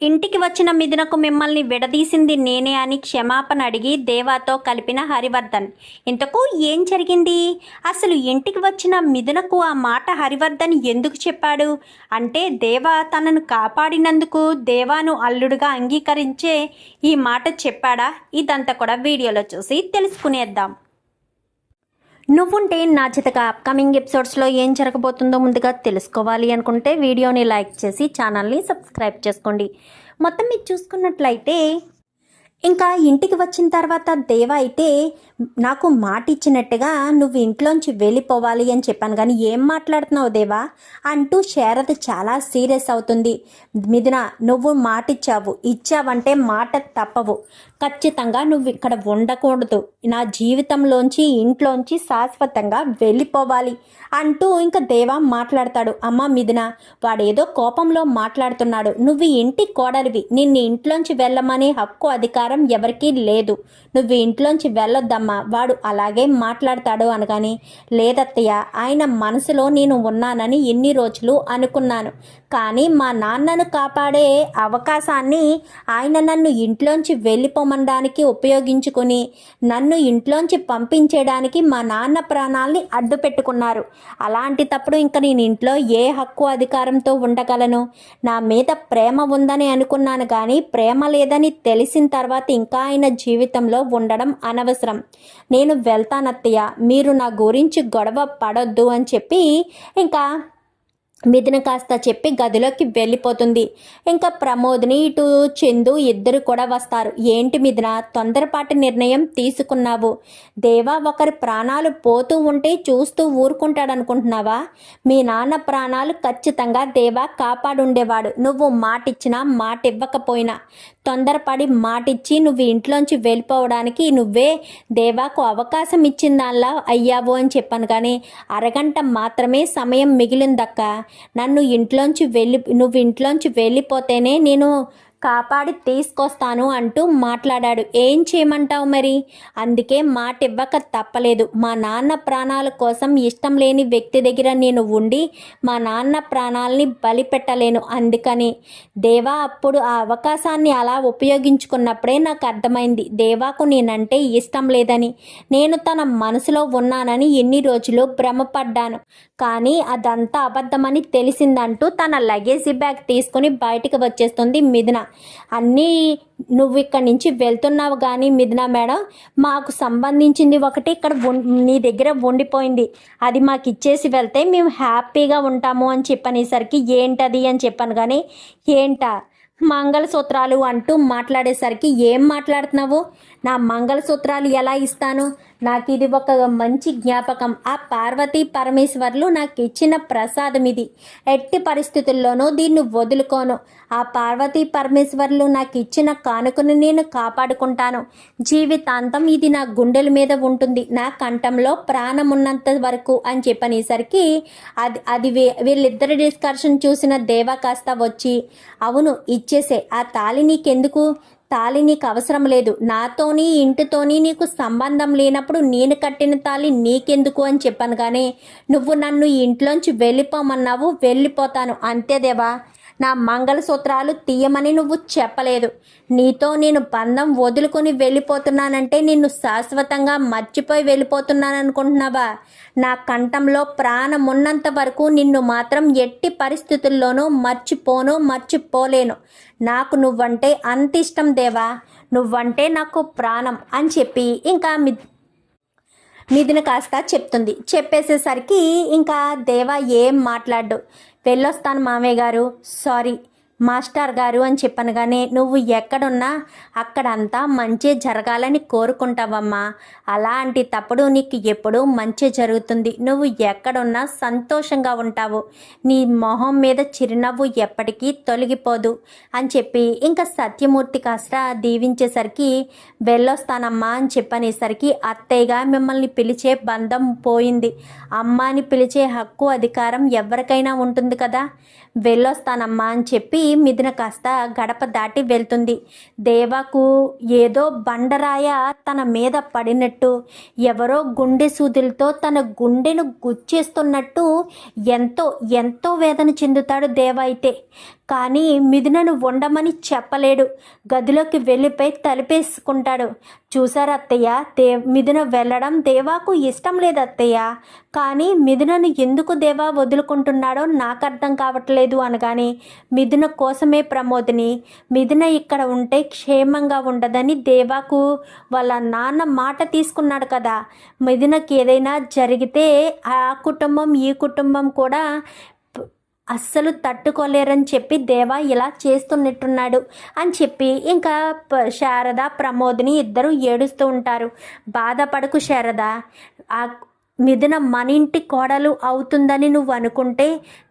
ఇంటికి వచ్చిన మిథునకు మిమ్మల్ని విడదీసింది నేనే అని క్షమాపణ అడిగి దేవాతో కలిపిన హరివర్ధన్. ఇంతకు ఏం జరిగింది? అసలు ఇంటికి వచ్చిన మిథునకు ఆ మాట హరివర్ధన్ ఎందుకు చెప్పాడు? అంటే దేవా తనను కాపాడినందుకు దేవాను అల్లుడుగా అంగీకరించే ఈ మాట చెప్పాడా? ఇదంతా కూడా వీడియోలో చూసి తెలుసుకునేద్దాం. నువ్వుంటే నా చేతగా అప్కమింగ్ ఎపిసోడ్స్లో ఏం జరగబోతుందో ముందుగా తెలుసుకోవాలి అనుకుంటే వీడియోని లైక్ చేసి ఛానల్ని సబ్స్క్రైబ్ చేసుకోండి. మొత్తం మీరు చూసుకున్నట్లయితే ఇంకా ఇంటికి వచ్చిన తర్వాత దేవ అయితే నాకు మాట ఇచ్చినట్టుగా నువ్వు ఇంట్లోంచి వెళ్ళిపోవాలి అని చెప్పాను కానీ ఏం మాట్లాడుతున్నావు దేవా? అంటూ శారద చాలా సీరియస్ అవుతుంది. మిథున నువ్వు మాట ఇచ్చావు ఇచ్చావంటే మాట తప్పవు. ఖచ్చితంగా నువ్వు ఇక్కడ ఉండకూడదు. నా జీవితంలోంచి ఇంట్లోంచి శాశ్వతంగా వెళ్ళిపోవాలి అంటూ ఇంకా దేవా మాట్లాడతాడు. అమ్మ మిథున వాడేదో కోపంలో మాట్లాడుతున్నాడు. నువ్వు ఇంటి కోడలివి. నిన్ను ఇంట్లోంచి వెళ్ళమనే హక్కు అధికారం ఎవరికీ లేదు. నువ్వు ఇంట్లోంచి వెళ్ళొద్దమ్మా. వాడు అలాగే మాట్లాడతాడు అనగాని లేదత్తయ్య ఆయన మనసులో నేను ఉన్నానని ఎన్ని రోజులు అనుకున్నాను. కానీ మా నాన్నను కాపాడే అవకాశాన్ని ఆయన నన్ను ఇంట్లోంచి వెళ్ళిపోమనడానికి ఉపయోగించుకొని నన్ను ఇంట్లోంచి పంపించేయడానికి మా నాన్న ప్రాణాల్ని అడ్డు పెట్టుకున్నారు అలాంటి తప్పుడు ఇంకా నేను ఇంట్లో ఏ హక్కు అధికారంతో ఉండగలను? నా మీద ప్రేమ ఉందని అనుకున్నాను కానీ ప్రేమ లేదని తెలిసిన తర్వాత ఇంకా ఆయన జీవితంలో ఉండడం అనవసరం. నేను వెళ్తానత్తయ్య మీరు నా గురించి గొడవ పడొద్దు అని చెప్పి ఇంకా మిథున కాస్త చెప్పి గదిలోకి వెళ్ళిపోతుంది. ఇంకా ప్రమోద్ని ఇటు చందు ఇద్దరు కూడా వస్తారు. ఏంటి మిథున తొందరపాటి నిర్ణయం తీసుకున్నావు. దేవా ఒకరి ప్రాణాలు పోతూ ఉంటే చూస్తూ ఊరుకుంటాడనుకుంటున్నావా? మీ నాన్న ప్రాణాలు ఖచ్చితంగా దేవా కాపాడుండేవాడు. నువ్వు మాటిచ్చినా మాట ఇవ్వకపోయినా తొందరపడి మాటిచ్చి నువ్వు ఇంట్లోంచి వెళ్ళిపోవడానికి నువ్వే దేవాకు అవకాశం ఇచ్చిన దానిలా అయ్యావు అని చెప్పాను కానీ అరగంట మాత్రమే సమయం మిగిలిందక్క. నన్ను ఇంట్లోంచి వెళ్ళి నువ్వు ఇంట్లోంచి వెళ్ళిపోతేనే నేను కాపాడి తీసుకొస్తాను అంటూ మాట్లాడాడు. ఏం చేయమంటావు మరి? అందుకే మాట ఇవ్వక తప్పలేదు. మా నాన్న ప్రాణాల కోసం ఇష్టం లేని వ్యక్తి దగ్గర నేను ఉండి మా నాన్న ప్రాణాలని బలిపెట్టలేను. అందుకని దేవా అప్పుడు ఆ అవకాశాన్ని అలా ఉపయోగించుకున్నప్పుడే నాకు అర్థమైంది. దేవాకు నేనంటే ఇష్టం లేదని. నేను తన మనసులో ఉన్నానని ఎన్ని రోజులు భ్రమపడ్డాను. కానీ అదంతా అబద్ధమని తెలిసిందంటూ తన లగేజీ బ్యాగ్ తీసుకుని బయటికి వచ్చేస్తుంది మిథున. అన్నీ నువ్వు ఇక్కడి నుంచి వెళ్తున్నావు కానీ మిథున మేడం మాకు సంబంధించింది ఒకటి ఇక్కడ నీ దగ్గర ఉండిపోయింది అది మాకు ఇచ్చేసి వెళ్తే మేము హ్యాపీగా ఉంటాము అని చెప్పనేసరికి ఏంటది అని చెప్పాను కానీ ఏంటా? మంగళసూత్రాలు అంటూ మాట్లాడేసరికి ఏం మాట్లాడుతున్నావు? నా మంగళసూత్రాలు ఎలా ఇస్తాను? నాకు ఇది ఒక మంచి జ్ఞాపకం. ఆ పార్వతీ పరమేశ్వర్లు నాకు ఇచ్చిన ప్రసాదం ఇది. ఎట్టి పరిస్థితుల్లోనూ దీన్ని వదులుకోను. ఆ పార్వతీ పరమేశ్వర్లు నాకు ఇచ్చిన కానుకను నేను కాపాడుకుంటాను. జీవితాంతం ఇది నా గుండెల మీద ఉంటుంది. నా కంఠంలో ప్రాణం ఉన్నంత వరకు అని చెప్పనేసరికి అది అది వీళ్ళిద్దరి డిస్కషన్ చూసిన దేవ కాస్త వచ్చి అవును ఇచ్చేసే. ఆ తాళి నీకెందుకు? తాళి నీకు అవసరం లేదు. నాతోని ఇంటితోని నీకు సంబంధం లేనప్పుడు నేను కట్టిన తాళి నీకెందుకు అని చెప్పాను కానీ నువ్వు నన్ను ఇంట్లోంచి వెళ్ళిపోమన్నావు వెళ్ళిపోతాను. అంతేదేవా నా మంగళసూత్రాలు తీయమని నువ్వు చెప్పలేదు. నీతో నేను బంధం వదులుకొని వెళ్ళిపోతున్నానంటే నిన్ను శాశ్వతంగా మర్చిపోయి వెళ్ళిపోతున్నాను అనుకుంటున్నావా నా కంఠంలో ప్రాణం ఉన్నంత వరకు నిన్ను మాత్రం ఎట్టి పరిస్థితుల్లోనూ మర్చిపోను మర్చిపోలేను. నాకు నువ్వంటే అంత ఇష్టం దేవా. నువ్వంటే నాకు ప్రాణం అని చెప్పి ఇంకా మి మిథున కాస్త చెప్తుంది. చెప్పేసేసరికి ఇంకా దేవా ఏం మాట్లాడు వెళ్ళొస్తాను మామయ్య గారు. సారీ. మాస్టర్ గారు అని చెప్పనగానే నువ్వు ఎక్కడున్నా అక్కడంతా మంచి జరగాలని కోరుకుంటావమ్మా. అలాంటి తప్పుడు నీకు ఎప్పుడూ మంచి జరుగుతుంది. నువ్వు ఎక్కడున్నా సంతోషంగా ఉంటావు. నీ మొహం మీద చిరునవ్వు ఎప్పటికీ తొలగిపోదు. అని చెప్పి ఇంకా సత్యమూర్తి కాస్త దీవించేసరికి వెళ్ళొస్తానమ్మా అని చెప్పనేసరికి అత్తయ్యగా మిమ్మల్ని పిలిచే బంధం పోయింది. అమ్మ అని పిలిచే హక్కు అధికారం ఎవరికైనా ఉంటుంది కదా. వెళ్ళొస్తానమ్మా అని చెప్పి మిథున కాస్త గడప దాటి వెళ్తుంది. దేవాకు ఏదో బండరాయ తన మీద పడినట్టు ఎవరో గుండె సూదులతో తన గుండెను గుచ్చేస్తున్నట్టు ఎంతో ఎంతో వేదన చెందుతాడు దేవ అయితే. కానీ మిథునను ఉండమని చెప్పలేడు. గదిలోకి వెళ్ళిపోయి తలిపేసుకుంటాడు. చూసారు అత్తయ్య? దే మిథున వెళ్ళడం దేవాకు ఇష్టం లేదు అత్తయ్య. కానీ మిథునను ఎందుకు దేవా వదులుకుంటున్నాడో నాకు అర్థం కావట్లేదు అనగానే మిథున కోసమే ప్రమోదిని. మిథున ఇక్కడ ఉంటే క్షేమంగా ఉండదని దేవాకు వాళ్ళ నాన్న మాట తీసుకున్నాడు కదా. మిథునకి ఏదైనా జరిగితే ఆ కుటుంబం ఈ కుటుంబం కూడా అస్సలు తట్టుకోలేరని చెప్పి దేవా ఇలా చేస్తున్నట్టున్నాడు అని చెప్పి ఇంకా శారద ప్రమోద్ని ఇద్దరు ఏడుస్తూ ఉంటారు. బాధపడకు శారద ఆ మిథున మన ఇంటి కోడలు అవుతుందని నువ్వు అనుకుంటే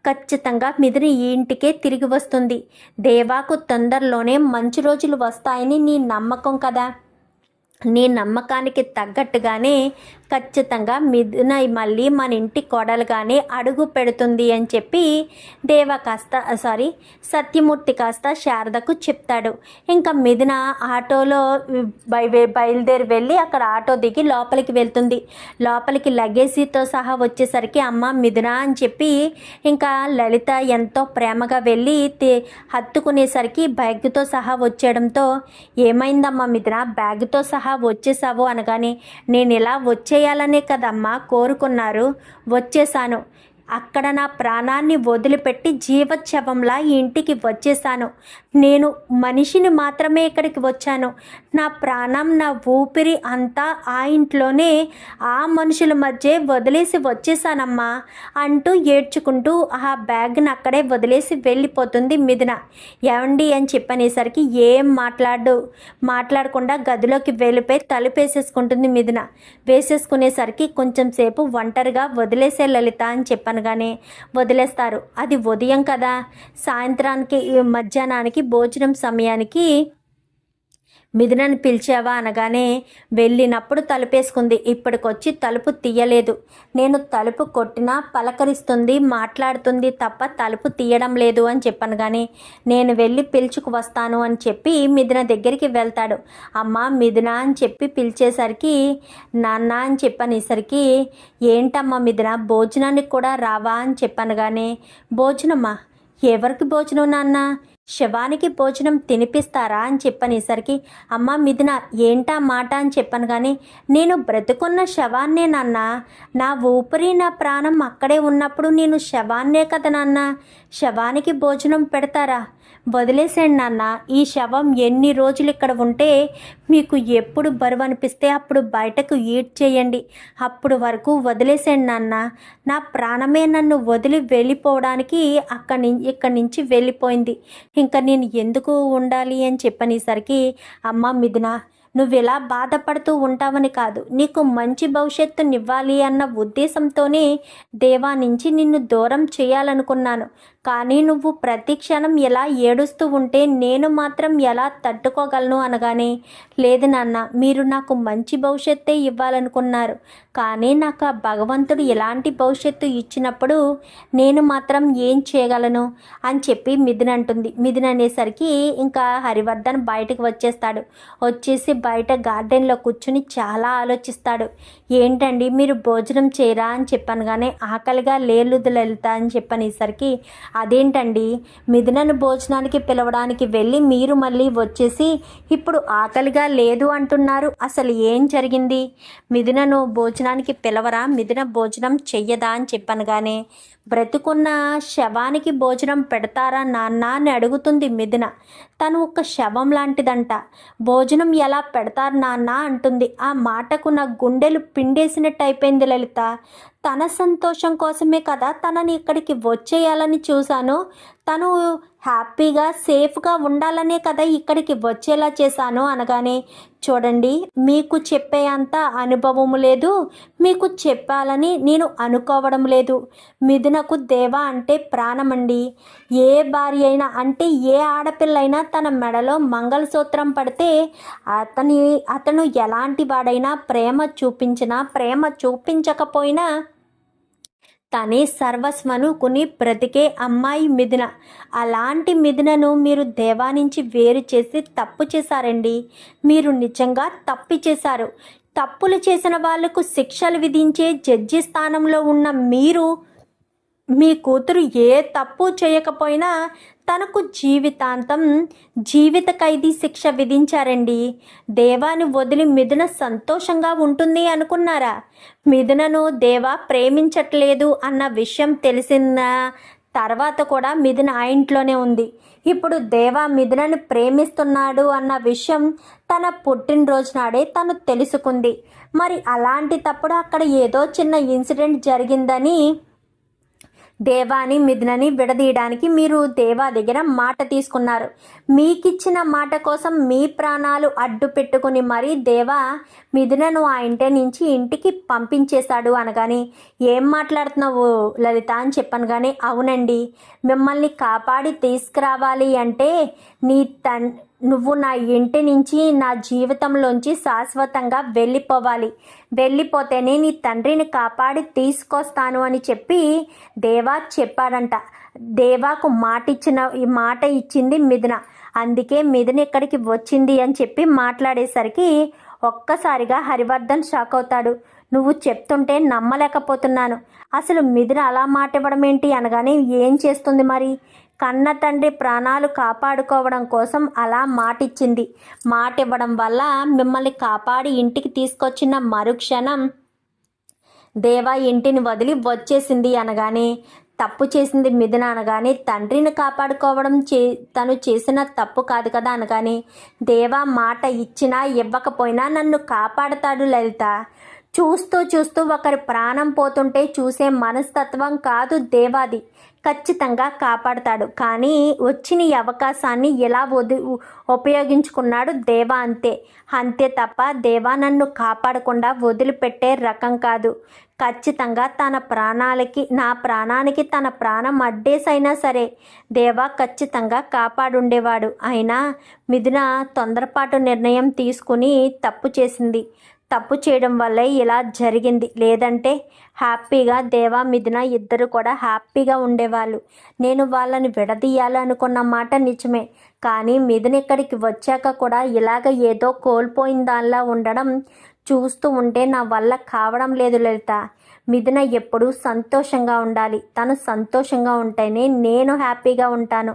ఖచ్చితంగా మిథున ఈ ఇంటికే తిరిగి వస్తుంది. దేవాకు తొందరలోనే మంచి రోజులు వస్తాయని నీ నమ్మకం కదా. నీ నమ్మకానికి తగ్గట్టుగానే ఖచ్చితంగా మిథున మళ్ళీ మన ఇంటి కోడలుగానే అడుగు పెడుతుంది అని చెప్పి దేవ కాస్త సారీ సత్యమూర్తి కాస్త శారదకు చెప్తాడు. ఇంకా మిథున ఆటోలో బయ బయలుదేరి వెళ్ళి అక్కడ ఆటో దిగి లోపలికి వెళ్తుంది. లోపలికి లగేజీతో సహా వచ్చేసరికి అమ్మ మిథున అని చెప్పి ఇంకా లలిత ఎంతో ప్రేమగా వెళ్ళి హత్తుకునేసరికి బ్యాగ్తో సహా వచ్చేయడంతో ఏమైందమ్మా మిథున? బ్యాగ్తో సహా వచ్చేసావు అనగానే నేను ఇలా వచ్చే చేయాలనే కదమ్మా కోరుకున్నారు. వచ్చేసాను అక్కడ నా ప్రాణాన్ని వదిలిపెట్టి జీవచ్చవంలా ఇంటికి వచ్చేసాను నేను మనిషిని మాత్రమే ఇక్కడికి వచ్చాను. నా ప్రాణం నా ఊపిరి అంతా ఆ ఇంట్లోనే ఆ మనుషుల మధ్య వదిలేసి వచ్చేసానమ్మా అంటూ ఏడ్చుకుంటూ ఆ బ్యాగ్ని అక్కడే వదిలేసి వెళ్ళిపోతుంది మిథున. ఏమండి అని చెప్పనేసరికి ఏం మాట్లాడు? మాట్లాడకుండా గదిలోకి వెళ్ళిపోయి తలుపేసేసుకుంటుంది మిథున. వేసేసుకునేసరికి కొంచెం సేపు ఒంటరిగా వదిలేసే లలిత అని చెప్పాను అనగానే వదిలేస్తారు. అది ఉదయం కదా. సాయంత్రానికి మధ్యాహ్నానికి భోజనం సమయానికి మిథునని పిలిచావా అనగానే వెళ్ళినప్పుడు తలుపేసుకుంది. ఇప్పటికొచ్చి తలుపు తీయలేదు. నేను తలుపు కొట్టినా పలకరిస్తుంది మాట్లాడుతుంది తప్ప తలుపు తీయడం లేదు అని చెప్పాను కానీ నేను వెళ్ళి పిలుచుకు వస్తాను అని చెప్పి మిథున దగ్గరికి వెళ్తాడు. అమ్మ మిథున అని చెప్పి పిలిచేసరికి నాన్న అని చెప్పనేసరికి ఏంటమ్మా మిథున భోజనానికి కూడా రావా అని చెప్పాను కానీ భోజనమ్మా ఎవరికి భోజనం నాన్న? శవానికి భోజనం తినిపిస్తారా అని చెప్పనేసరికి అమ్మ మిథున ఏంటా మాట అని చెప్పాను కానీ నేను బ్రతుకున్న శవాన్నే నాన్న. నా ఊపిరి నా ప్రాణం అక్కడే ఉన్నప్పుడు నేను శవాన్నే కదా నాన్న. శవానికి భోజనం పెడతారా? వదిలేసేయండి నాన్న. ఈ శవం ఎన్ని రోజులు ఇక్కడ ఉంటే మీకు ఎప్పుడు బరువు అనిపిస్తే అప్పుడు బయటకు ఈడ్ చేయండి. అప్పుడు వరకు వదిలేసేయండి నాన్న. నా ప్రాణమే నన్ను వదిలి వెళ్ళిపోవడానికి అక్కడి నుంచి ఇక్కడి నుంచి వెళ్ళిపోయింది. ఇంకా నేను ఎందుకు ఉండాలి అని చెప్పనేసరికి అమ్మ మిథున నువ్వు ఇలా బాధపడుతూ ఉంటావని కాదు. నీకు మంచి భవిష్యత్తునివ్వాలి అన్న ఉద్దేశంతోనే దేవా నుంచి నిన్ను దూరం చేయాలనుకున్నాను. కానీ నువ్వు ప్రతి క్షణం ఎలా ఏడుస్తూ ఉంటే నేను మాత్రం ఎలా తట్టుకోగలను అనగానే లేదు నాన్న మీరు నాకు మంచి భవిష్యత్తే ఇవ్వాలనుకున్నారు. కానీ నాకు ఆ భగవంతుడు ఎలాంటి భవిష్యత్తు ఇచ్చినప్పుడు నేను మాత్రం ఏం చేయగలను అని చెప్పి మిథున్ అంటుంది. మిథున్ అనేసరికి ఇంకా హరివర్ధన్ బయటకు వచ్చేస్తాడు. వచ్చేసి బయట గార్డెన్లో కూర్చుని చాలా ఆలోచిస్తాడు. ఏంటండి మీరు భోజనం చేయరా అని చెప్పాను కానీ ఆకలిగా లేదు వెళ్తా అని చెప్పనేసరికి అదేంటండి? మిథునను భోజనానికి పిలవడానికి వెళ్ళి మీరు మళ్ళీ వచ్చేసి ఇప్పుడు ఆకలిగా లేదు అంటున్నారు. అసలు ఏం జరిగింది? మిథునను భోజనానికి పిలవరా? మిథున భోజనం చెయ్యదా అని చెప్పాను కానీ బ్రతుకున్న శవానికి భోజనం పెడతారా నాన్న అని అడుగుతుంది మిథున. తను ఒక శవం లాంటిదంట. భోజనం ఎలా పెడతారు నాన్న అంటుంది. ఆ మాటకు నా గుండెలు పిండేసినట్టు అయిపోయింది లలిత. తన సంతోషం కోసమే కదా తనని ఇక్కడికి వచ్చేయాలని చూశాను. తను హ్యాపీగా సేఫ్గా ఉండాలనే కదా ఇక్కడికి వచ్చేలా చేశాను అనగానే చూడండి మీకు చెప్పే అంత అనుభవము లేదు. మీకు చెప్పాలని నేను అనుకోవడం లేదు. మిథునకు దేవ అంటే ప్రాణమండి. ఏ భార్య అయినా అంటే ఏ ఆడపిల్లైనా తన మెడలో మంగళసూత్రం పడితే అతని అతను ఎలాంటి వాడైనా ప్రేమ చూపించినా ప్రేమ చూపించకపోయినా తనే సర్వస్వనుకుని బ్రతికే అమ్మాయి మిథున. అలాంటి మిథునను మీరు దేవా నుంచి వేరు చేసి తప్పు చేశారండి. మీరు నిజంగా తప్పు చేశారు. తప్పులు చేసిన వాళ్ళకు శిక్షలు విధించే జడ్జి స్థానంలో ఉన్న మీరు మీ కూతురు ఏ తప్పు చేయకపోయినా తనకు జీవితాంతం జీవిత ఖైదీ శిక్ష విధించారండి. దేవాని వదిలి మిథున సంతోషంగా ఉంటుంది అనుకున్నారా? మిథునను దేవా ప్రేమించట్లేదు అన్న విషయం తెలిసిన తర్వాత కూడా మిథున ఆ ఇంట్లోనే ఉంది. ఇప్పుడు దేవా మిథునను ప్రేమిస్తున్నాడు అన్న విషయం తన పుట్టినరోజు నాడే తను తెలుసుకుంది. మరి అలాంటి తప్పుడు అక్కడ ఏదో చిన్న ఇన్సిడెంట్ జరిగిందని దేవాని మిథునని విడదీయడానికి మీరు దేవా దగ్గర మాట తీసుకున్నారు. మీకిచ్చిన మాట కోసం మీ ప్రాణాలు అడ్డు పెట్టుకుని మరీ దేవా మిథునను ఆ ఇంటి నుంచి ఇంటికి పంపించేశాడు అనగాని ఏం మాట్లాడుతున్నావు లలిత? అని చెప్పాను కానీ అవునండి మిమ్మల్ని కాపాడి తీసుకురావాలి అంటే నీ తన్ నువ్వు నా ఇంటి నుంచి నా జీవితంలోంచి శాశ్వతంగా వెళ్ళిపోవాలి. వెళ్ళిపోతేనే నీ తండ్రిని కాపాడి తీసుకొస్తాను అని చెప్పి దేవా చెప్పాడంట. దేవాకు మాట ఇచ్చిన ఈ మాట ఇచ్చింది మిథున. అందుకే మిథున ఇక్కడికి వచ్చింది అని చెప్పి మాట్లాడేసరికి ఒక్కసారిగా హరివర్ధన్ షాక్ అవుతాడు. నువ్వు చెప్తుంటే నమ్మలేకపోతున్నాను. అసలు మిథున అలా మాట ఇవ్వడం ఏంటి అనగానే ఏం చేస్తుంది మరి? కన్న తండ్రి ప్రాణాలు కాపాడుకోవడం కోసం అలా మాటిచ్చింది. మాట ఇవ్వడం వల్ల మిమ్మల్ని కాపాడి ఇంటికి తీసుకొచ్చిన మరుక్షణం దేవా ఇంటిని వదిలి వచ్చేసింది అనగానే తప్పు చేసింది మిథున అనగానే తండ్రిని కాపాడుకోవడం చే తను చేసిన తప్పు కాదు కదా అనగానే దేవా మాట ఇచ్చినా ఇవ్వకపోయినా నన్ను కాపాడతాడు లలిత. చూస్తూ చూస్తూ ఒకరి ప్రాణం పోతుంటే చూసే మనస్తత్వం కాదు దేవాది. ఖచ్చితంగా కాపాడతాడు. కానీ వచ్చిన ఈ అవకాశాన్ని ఎలా వది ఉపయోగించుకున్నాడు దేవా అంతే. అంతే తప్ప దేవా నన్ను కాపాడకుండా వదిలిపెట్టే రకం కాదు. ఖచ్చితంగా తన ప్రాణాలకి నా ప్రాణానికి తన ప్రాణం అడ్డేసైనా సరే దేవా ఖచ్చితంగా కాపాడుండేవాడు. అయినా మిథున తొందరపాటు నిర్ణయం తీసుకుని తప్పు చేసింది. తప్పు చేయడం వల్లే ఇలా జరిగింది. లేదంటే హ్యాపీగా దేవా మిథున ఇద్దరు కూడా హ్యాపీగా ఉండేవాళ్ళు. నేను వాళ్ళని విడదీయాలనుకున్న మాట నిజమే. కానీ మిథున ఇక్కడికి వచ్చాక కూడా ఇలాగ ఏదో కోల్పోయిన దానిలా ఉండడం చూస్తూ ఉంటే నా వల్ల కావడం లేదు లలిత. మిథున ఎప్పుడూ సంతోషంగా ఉండాలి. తను సంతోషంగా ఉంటేనే నేను హ్యాపీగా ఉంటాను.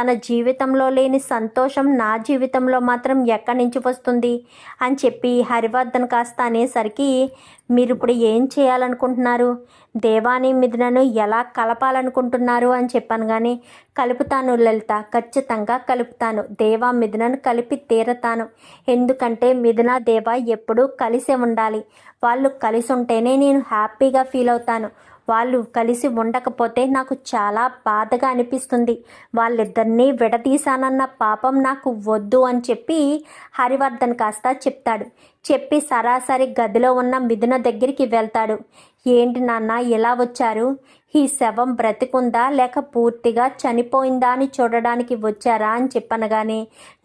తన జీవితంలో లేని సంతోషం నా జీవితంలో మాత్రం ఎక్కడి నుంచి వస్తుంది? అని చెప్పి హరివర్ధన్ కాస్త అనేసరికి మీరు ఇప్పుడు ఏం చేయాలనుకుంటున్నారు? దేవాని మిథునను ఎలా కలపాలనుకుంటున్నారు? అని చెప్పాను కానీ కలుపుతాను లలిత. ఖచ్చితంగా కలుపుతాను. దేవా మిథునను కలిపి తీరతాను. ఎందుకంటే మిథున దేవ ఎప్పుడూ కలిసే ఉండాలి. వాళ్ళు కలిసి ఉంటేనే నేను హ్యాపీగా ఫీల్ అవుతాను. వాళ్ళు కలిసి ఉండకపోతే నాకు చాలా బాధగా అనిపిస్తుంది. వాళ్ళిద్దరినీ విడదీశానన్న పాపం నాకు వద్దు అని చెప్పి హరివర్ధన్ కాస్త చెప్తాడు. చెప్పి సరాసరి గదిలో ఉన్న మిథున దగ్గరికి వెళ్తాడు. ఏంటి నాన్న ఎలా వచ్చారు? ఈ శవం బ్రతికుందా లేక పూర్తిగా చనిపోయిందా అని చూడడానికి వచ్చారా అని చెప్పనగానే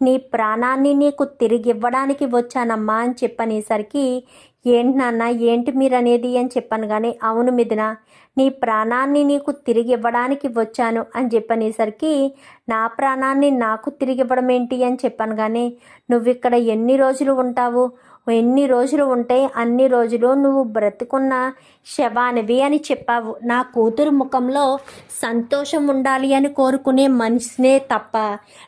నీ ప్రాణాన్ని నీకు తిరిగి ఇవ్వడానికి వచ్చానమ్మా అని చెప్పనేసరికి ఏంటి నాన్న ఏంటి మీరు అనేది అని చెప్పాను కానీ అవును మిథున నీ ప్రాణాన్ని నీకు తిరిగి ఇవ్వడానికి వచ్చాను అని చెప్పనేసరికి నా ప్రాణాన్ని నాకు తిరిగి ఇవ్వడం ఏంటి అని చెప్పాను కానీ నువ్వు ఇక్కడ ఎన్ని రోజులు ఉంటావు? ఎన్ని రోజులు ఉంటే అన్ని రోజులు నువ్వు బ్రతుకున్న శవానివి అని చెప్పావు. నా కూతురు ముఖంలో సంతోషం ఉండాలి అని కోరుకునే మనిషినే తప్ప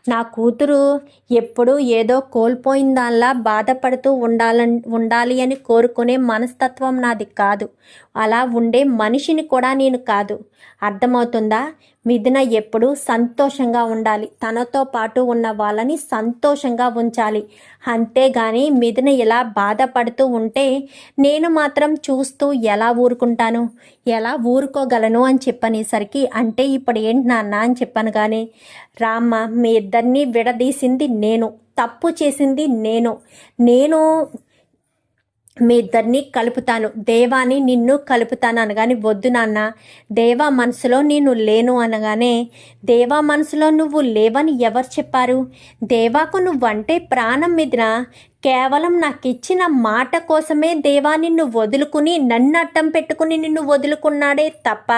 నా కూతురు ఎప్పుడు ఏదో కోల్పోయిన దానిలా బాధపడుతూ ఉండాల ఉండాలి అని కోరుకునే మనస్తత్వం నాది కాదు. అలా ఉండే మనిషిని కూడా నేను కాదు. అర్థమవుతుందా? మిథున ఎప్పుడు సంతోషంగా ఉండాలి. తనతో పాటు ఉన్న వాళ్ళని సంతోషంగా ఉంచాలి. అంతేగాని మిథున ఇలా బాధపడుతూ ఉంటే నేను మాత్రం చూస్తూ ఎలా ఊరుకుంటాను? ఎలా ఊరుకోగలను అని చెప్పనేసరికి అంటే ఇప్పుడు ఏంటి నాన్న అని చెప్పాను కానీ రామ్మ మీ ఇద్దరినీ విడదీసింది నేను. తప్పు చేసింది నేను. నేను మీ ఇద్దరిని కలుపుతాను. దేవాని నిన్ను కలుపుతాను అనగానే వద్దు నాన్న దేవా మనసులో నేను లేను అనగానే దేవా మనసులో నువ్వు లేవని ఎవరు చెప్పారు? దేవాకు నువ్వంటే ప్రాణం మీదన కేవలం నాకు ఇచ్చిన మాట కోసమే దేవా నిన్ను వదులుకుని నన్ను అడ్డం పెట్టుకుని నిన్ను వదులుకున్నాడే తప్ప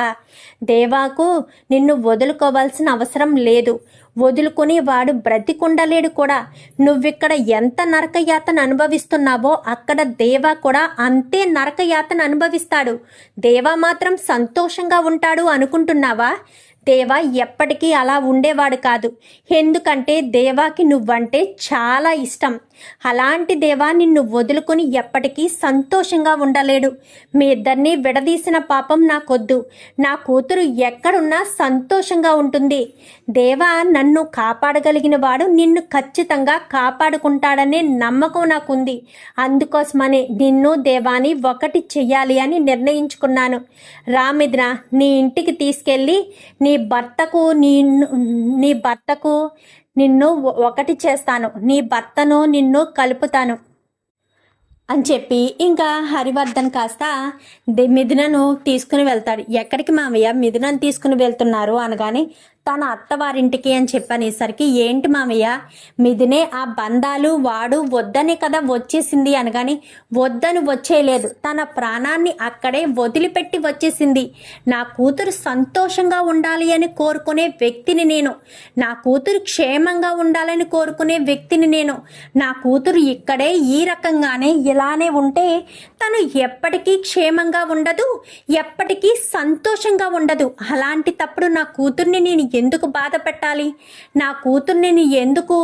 దేవాకు నిన్ను వదులుకోవాల్సిన అవసరం లేదు. వదులుకుని వాడు బ్రతికుండలేడు కూడా. నువ్విక్కడ ఎంత నరకయాతను అనుభవిస్తున్నావో అక్కడ దేవా కూడా అంతే నరకయాతను అనుభవిస్తాడు. దేవా మాత్రం సంతోషంగా ఉంటాడు అనుకుంటున్నావా? దేవా ఎప్పటికీ అలా ఉండేవాడు కాదు. ఎందుకంటే దేవాకి నువ్వంటే చాలా ఇష్టం. అలాంటి దేవా నిన్ను వదులుకొని ఎప్పటికీ సంతోషంగా ఉండలేడు. మీ ఇద్దరిని విడదీసిన పాపం నాకొద్దు. నా కూతురు ఎక్కడున్నా సంతోషంగా ఉంటుంది. దేవా నన్ను కాపాడగలిగిన వాడు నిన్ను ఖచ్చితంగా కాపాడుకుంటాడనే నమ్మకం నాకుంది. అందుకోసమనే నిన్ను దేవాని ఒకటి చెయ్యాలి అని నిర్ణయించుకున్నాను. రామిద్ర నీ ఇంటికి తీసుకెళ్ళి నీ భర్తకు నీ నీ భర్తకు నిన్ను ఒ- ఒకటి చేస్తాను. నీ భర్తను నిన్ను కలుపుతాను. అని చెప్పి ఇంకా హరివర్ధన్ కాస్త మిథునను తీసుకుని వెళ్తాడు. ఎక్కడికి మామయ్య? మిథునను తీసుకుని వెళ్తున్నారు అనగానే తన అత్తవారింటికి అని చెప్పనేసరికి ఏంటి మామయ్య మిదినే ఆ బంధాలు వాడు వద్దనే కదా వచ్చేసింది అనగాని వద్దని వచ్చేయలేదు. తన ప్రాణాన్ని అక్కడే వదిలిపెట్టి వచ్చేసింది. నా కూతురు సంతోషంగా ఉండాలి అని కోరుకునే వ్యక్తిని నేను. నా కూతురు క్షేమంగా ఉండాలని కోరుకునే వ్యక్తిని నేను. నా కూతురు ఇక్కడే ఈ రకంగానే ఇలానే ఉంటే తను ఎప్పటికీ క్షేమంగా ఉండదు ఎప్పటికీ సంతోషంగా ఉండదు. అలాంటి తప్పుడు నా కూతుర్ని నేను ఎందుకు బాధ పెట్టాలి? నా కూతుర్ని నేను ఎందుకు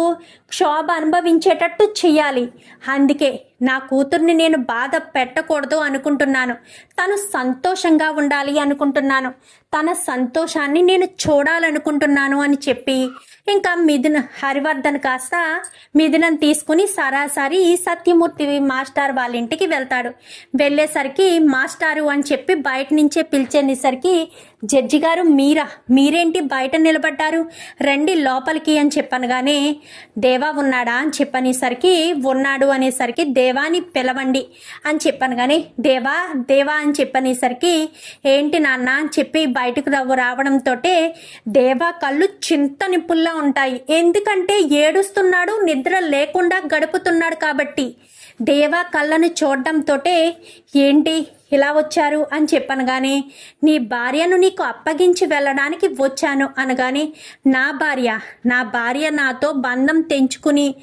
క్షోభ అనుభవించేటట్టు చెయ్యాలి? అందుకే నా కూతుర్ని నేను బాధ పెట్టకూడదు అనుకుంటున్నాను. తను సంతోషంగా ఉండాలి అనుకుంటున్నాను. తన సంతోషాన్ని నేను చూడాలనుకుంటున్నాను అని చెప్పి ఇంకా మిథున హరివర్ధన్ కాస్త మిథునం తీసుకుని సరాసరి సత్యమూర్తి మాస్టర్ వాళ్ళ ఇంటికి వెళ్తాడు. వెళ్ళేసరికి మాస్టారు అని చెప్పి బయట నుంచే పిలిచేసరికి జడ్జి గారు మీరా? మీరేంటి బయట నిలబడ్డారు? రండి లోపలికి అని చెప్పనగానే దేవా ఉన్నాడా? అని చెప్పనేసరికి ఉన్నాడు అనేసరికి దేవాని పిలవండి అని చెప్పాను కానీ దేవా దేవా అని చెప్పనేసరికి ఏంటి నాన్న అని చెప్పి బయటకు రావు రావడంతో దేవా కళ్ళు చింత నిప్పుల్లా ఉంటాయి. ఎందుకంటే ఏడుస్తున్నాడు నిద్ర లేకుండా గడుపుతున్నాడు కాబట్టి. దేవా కళ్ళను చూడడంతోటే ఏంటి ఇలా వచ్చారు అని చెప్పనగానే నీ భార్యను నీకు అప్పగించి వెళ్ళడానికి వచ్చాను అనగానే నా భార్య నా భార్య నాతో బంధం తెంచుకుని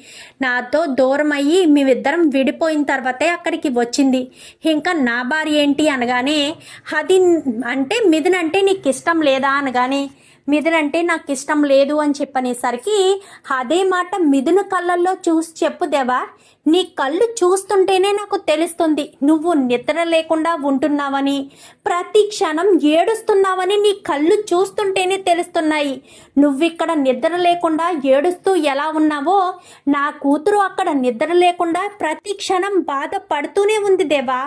నాతో దూరం అయ్యి మేమిద్దరం విడిపోయిన తర్వాతే అక్కడికి వచ్చింది. ఇంకా నా భార్య ఏంటి అనగానే అది అంటే మిథునంటే నీకు ఇష్టం లేదా అనగానే మిథునంటే నాకు ఇష్టం లేదు అని చెప్పనేసరికి అదే మాట మిథున కళ్ళల్లో చూసి చెప్పు దేవా నీ కళ్ళు చూస్తుంటేనే నాకు తెలుస్తుంది. నువ్వు నిద్ర లేకుండా ఉంటున్నావని ప్రతి క్షణం ఏడుస్తున్నావని నీ కళ్ళు చూస్తుంటేనే తెలుస్తున్నాయి. నువ్విక్కడ నిద్ర లేకుండా ఏడుస్తూ ఎలా ఉన్నావో నా కూతురు అక్కడ నిద్ర లేకుండా ప్రతి క్షణం బాధపడుతూనే ఉంది దేవా.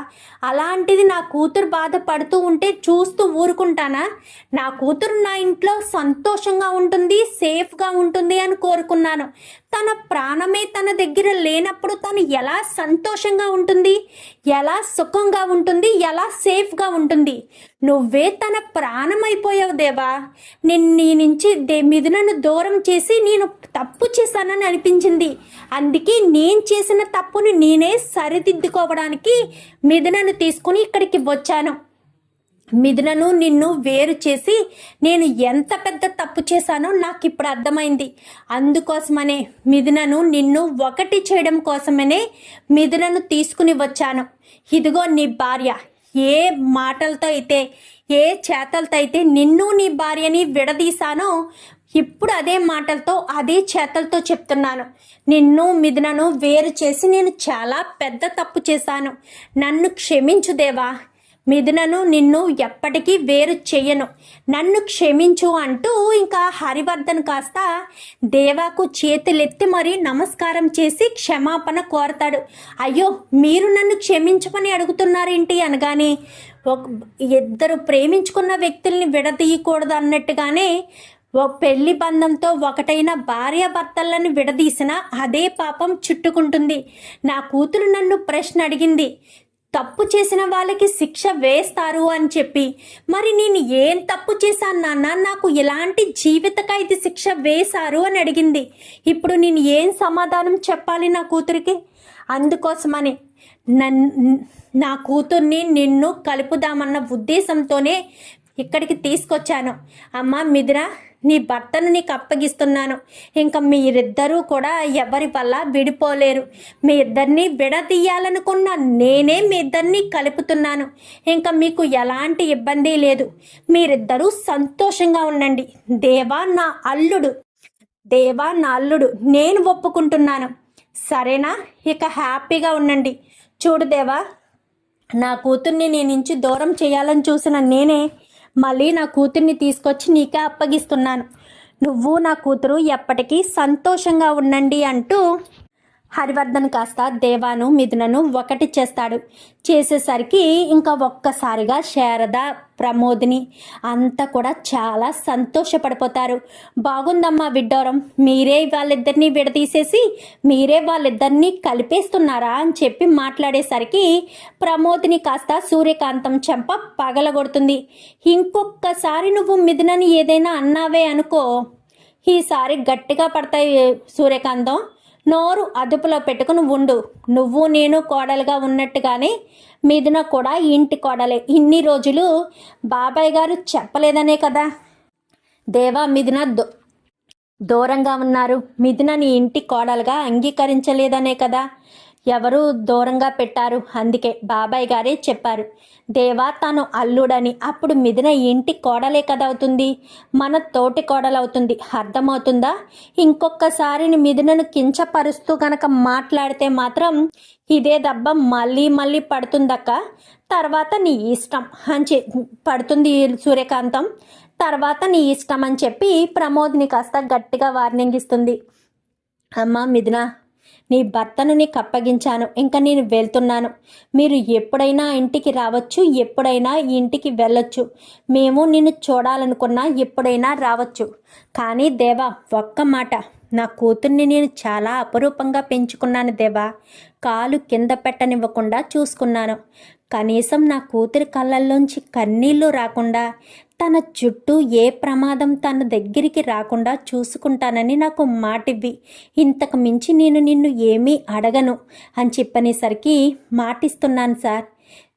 అలాంటిది నా కూతురు బాధపడుతూ ఉంటే చూస్తూ ఊరుకుంటానా? నా కూతురు నా ఇంట్లో సంతోషంగా ఉంటుంది సేఫ్గా ఉంటుంది అని కోరుకున్నాను. తన ప్రాణమే తన దగ్గర లేనప్పుడు తను ఎలా సంతోషంగా ఉంటుంది? ఎలా సుఖంగా ఉంటుంది? ఎలా సేఫ్గా ఉంటుంది? నువ్వే తన ప్రాణం అయిపోయావు దేవా. నేను నీ నుంచి దే మిథునను దూరం చేసి నేను తప్పు చేశానని అనిపించింది. అందుకే నేను చేసిన తప్పుని నేనే సరిదిద్దుకోవడానికి మిథునను తీసుకుని ఇక్కడికి వచ్చాను. మిథునను నిన్ను వేరు చేసి నేను ఎంత పెద్ద తప్పు చేశానో నాకు ఇప్పుడు అర్థమైంది. అందుకోసమనే మిథునను నిన్ను ఒకటి చేయడం కోసమనే మిథునను తీసుకుని వచ్చాను. ఇదిగో నీ భార్య. ఏ మాటలతో అయితే ఏ చేతలతో అయితే నిన్ను నీ భార్యని విడదీశానో ఇప్పుడు అదే మాటలతో అదే చేతలతో చెప్తున్నాను. నిన్ను మిథునను వేరు చేసి నేను చాలా పెద్ద తప్పు చేశాను. నన్ను క్షమించు దేవా. మిథునను నిన్ను ఎప్పటికీ వేరు చెయ్యను నన్ను క్షమించు అంటూ ఇంకా హరివర్ధన్ కాస్త దేవాకు చేతులెత్తి మరీ నమస్కారం చేసి క్షమాపణ కోరతాడు. అయ్యో మీరు నన్ను క్షమించమని అడుగుతున్నారేంటి అనగానే ఒక ఇద్దరు ప్రేమించుకున్న వ్యక్తుల్ని విడదీయకూడదు అన్నట్టుగానే ఓ పెళ్ళి బంధంతో ఒకటైన భార్యాభర్తలను విడదీసిన అదే పాపం చుట్టుకుంటుంది. నా కూతురు నన్ను ప్రశ్న అడిగింది. తప్పు చేసిన వాళ్ళకి శిక్ష వేస్తారు అని చెప్పి మరి నేను ఏం తప్పు చేశాను నాన్న? నాకు ఎలాంటి జీవిత ఖైదు శిక్ష వేశారు అని అడిగింది. ఇప్పుడు నేను ఏం సమాధానం చెప్పాలి నా కూతురికి? అందుకోసమని నన్ నా కూతుర్ని నిన్ను కలుపుదామన్న ఉద్దేశంతోనే ఇక్కడికి తీసుకొచ్చాను. అమ్మ మిదిరా నీ భర్తను నీకు అప్పగిస్తున్నాను. ఇంకా మీరిద్దరూ కూడా ఎవరి వల్ల విడిపోలేరు. మీ ఇద్దరిని విడదీయాలనుకున్న నేనే మీ ఇద్దరిని కలుపుతున్నాను. ఇంకా మీకు ఎలాంటి ఇబ్బంది లేదు. మీరిద్దరూ సంతోషంగా ఉండండి. దేవా నా అల్లుడు. దేవా నా అల్లుడు. నేను ఒప్పుకుంటున్నాను. సరేనా? ఇక హ్యాపీగా ఉండండి. చూడు దేవా నా కూతుర్ని నేను నుంచి దూరం చేయాలని చూసిన నేనే మళ్ళీ నా కూతుర్ని తీసుకొచ్చి నీకే అప్పగిస్తున్నాను. నువ్వు నా కూతురు ఎప్పటికీ సంతోషంగా ఉండండి అంటూ హరివర్ధన్ కాస్త దేవాను మిథునను ఒకటి చేస్తాడు. చేసేసరికి ఇంకా ఒక్కసారిగా శారద ప్రమోదిని అంతా కూడా చాలా సంతోషపడిపోతారు. బాగుందమ్మా విడ్డోరం మీరే వాళ్ళిద్దరినీ విడదీసేసి మీరే వాళ్ళిద్దరినీ కలిపేస్తున్నారా అని చెప్పి మాట్లాడేసరికి ప్రమోదిని కాస్త సూర్యకాంతం చెంప పగలగొడుతుంది. ఇంకొక్కసారి నువ్వు మిథునని ఏదైనా అన్నావే అనుకో. ఈసారి గట్టిగా పడతాయి సూర్యకాంతం. నోరు అదుపులో పెట్టుకుని ఉండు. నువ్వు నేను కోడలుగా ఉన్నట్టుగానే మిథున కూడా ఇంటి కోడలే. ఇన్ని రోజులు బాబాయ్ గారు చెప్పలేదనే కదా. దేవా మిథున దో దూరంగా ఉన్నారు. మిథున నీ ఇంటి కోడలుగా అంగీకరించలేదనే కదా. ఎవరు దూరంగా పెట్టారు. అందుకే బాబాయ్ గారే చెప్పారు. దేవా తను అల్లుడని. అప్పుడు మిథున ఇంటి కోడలే కదా అవుతుంది మన తోటి కోడలవుతుంది. అర్థమవుతుందా? ఇంకొకసారి మిథునను కించపరుస్తూ గనక మాట్లాడితే మాత్రం ఇదే దెబ్బ మళ్ళీ మళ్ళీ పడుతుందక్క. తర్వాత నీ ఇష్టం అని చె పడుతుంది సూర్యకాంతం. తర్వాత నీ ఇష్టం అని చెప్పి ప్రమోద్ని కాస్త గట్టిగా వార్నింగ్ ఇస్తుంది. అమ్మ మిథున నీ భర్తను నీకు అప్పగించాను ఇంకా నేను వెళ్తున్నాను. మీరు ఎప్పుడైనా ఇంటికి రావచ్చు ఎప్పుడైనా ఇంటికి వెళ్ళొచ్చు. మేము నిన్ను చూడాలనుకున్నా ఎప్పుడైనా రావచ్చు. కానీ దేవా ఒక్క మాట. నా కూతుర్ని నేను చాలా అపరూపంగా పెంచుకున్నాను దేవా. కాలు కింద పెట్టనివ్వకుండా చూసుకున్నాను. కనీసం నా కూతురి కళ్ళల్లోంచి కన్నీళ్ళు రాకుండా తన చుట్టూ ఏ ప్రమాదం తన దగ్గరికి రాకుండా చూసుకుంటానని నాకు మాటివ్వి. ఇంతకు మించి నేను నిన్ను ఏమీ అడగను అని చెప్పనేసరికి మాటిస్తున్నాను సార్.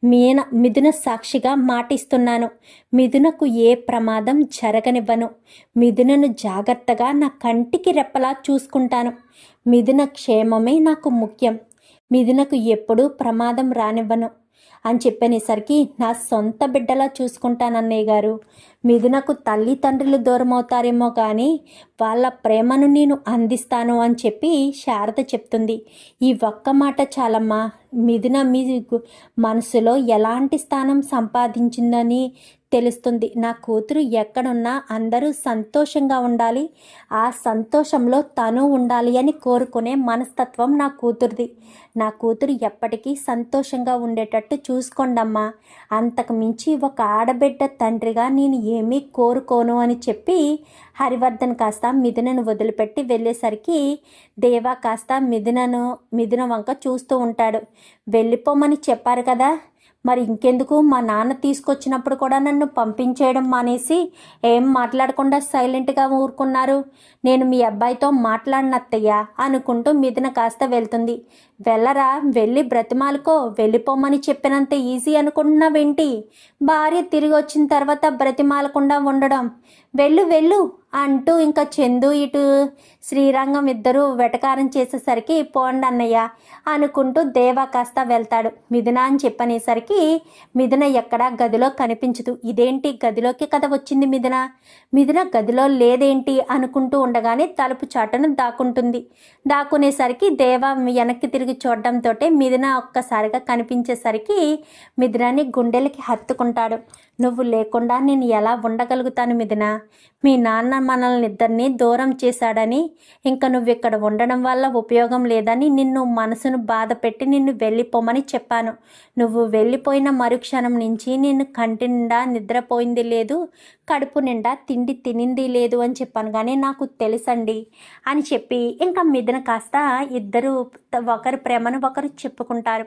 మీన మిథున సాక్షిగా మాటిస్తున్నాను. మిథునకు ఏ ప్రమాదం జరగనివ్వను. మిథునను జాగ్రత్తగా నా కంటికి రెప్పలా చూసుకుంటాను. మిథున క్షేమమే నాకు ముఖ్యం. మిథునకు ఎప్పుడూ ప్రమాదం రానివ్వను. అని చెప్పనేసరికి నా సొంత బిడ్డలా చూసుకుంటానన్నయ్య గారు. మిథునకు తల్లి తండ్రులు దూరం అవుతారేమో కానీ వాళ్ళ ప్రేమను నేను అందిస్తాను అని చెప్పి శారద చెప్తుంది. ఈ ఒక్క మాట చాలమ్మా. మిథున మీ మనసులో ఎలాంటి స్థానం సంపాదించిందని తెలుస్తుంది. నా కూతురు ఎక్కడున్నా అందరూ సంతోషంగా ఉండాలి. ఆ సంతోషంలో తను ఉండాలి అని కోరుకునే మనస్తత్వం నా కూతురిది. నా కూతురు ఎప్పటికీ సంతోషంగా ఉండేటట్టు చూసుకోండమ్మా. అంతకు మించి ఒక ఆడబిడ్డ తండ్రిగా నేను ఏమీ కోరుకోను అని చెప్పి హరివర్ధన్ కాస్త మిథునను వదిలిపెట్టి వెళ్ళేసరికి దేవా కాస్త మిథునను మిథున వంక చూస్తూ ఉంటాడు. వెళ్ళిపోమని చెప్పారు కదా. మరి ఇంకెందుకు? మా నాన్న తీసుకొచ్చినప్పుడు కూడా నన్ను పంపించేయడం మానేసి ఏం మాట్లాడకుండా సైలెంట్గా ఊరుకున్నారు. నేను మీ అబ్బాయితో మాట్లాడినత్తయ్యా అనుకుంటూ మిథున కాస్త వెళ్తుంది. వెళ్ళరా వెళ్ళి బ్రతిమాలకో వెళ్ళిపోమని చెప్పినంత ఈజీ అనుకుంటున్నావేంటి? భార్య తిరిగి వచ్చిన తర్వాత బ్రతిమాలకుండా ఉండడం. వెళ్ళు వెళ్ళు. అంటూ ఇంకా చందు ఇటు శ్రీరంగం ఇద్దరు వెటకారం చేసేసరికి పోండి అన్నయ్య అనుకుంటూ దేవా కాస్త వెళ్తాడు. మిథున అని చెప్పనేసరికి మిథున ఎక్కడా గదిలో కనిపించదు. ఇదేంటి? గదిలోకి కథ వచ్చింది మిథున. మిథున గదిలో లేదేంటి? అనుకుంటూ ఉండగానే తలుపు చాటును దాక్కుంటుంది. దాక్కునేసరికి దేవా వెనక్కి తిరిగి చూడడంతో మిథున ఒక్కసారిగా కనిపించేసరికి మిథునాన్ని గుండెలకి హత్తుకుంటాడు. నువ్వు లేకుండా నేను ఎలా ఉండగలుగుతాను మిదిన మీ నాన్న మనల్ని ఇద్దరిని దూరం చేశాడని ఇంకా నువ్వు ఇక్కడ ఉండడం వల్ల ఉపయోగం లేదని నిన్ను మనసును బాధ పెట్టి నిన్ను వెళ్ళిపోమని చెప్పాను. నువ్వు వెళ్ళిపోయిన మరుక్షణం నుంచి నేను కంటి నిండా నిద్రపోయింది లేదు కడుపు నిండా తిండి తినింది లేదు అని చెప్పాను కానీ నాకు తెలుసండి అని చెప్పి ఇంకా మిదిన కాస్త ఇద్దరు ఒకరి ప్రేమను ఒకరు చెప్పుకుంటారు.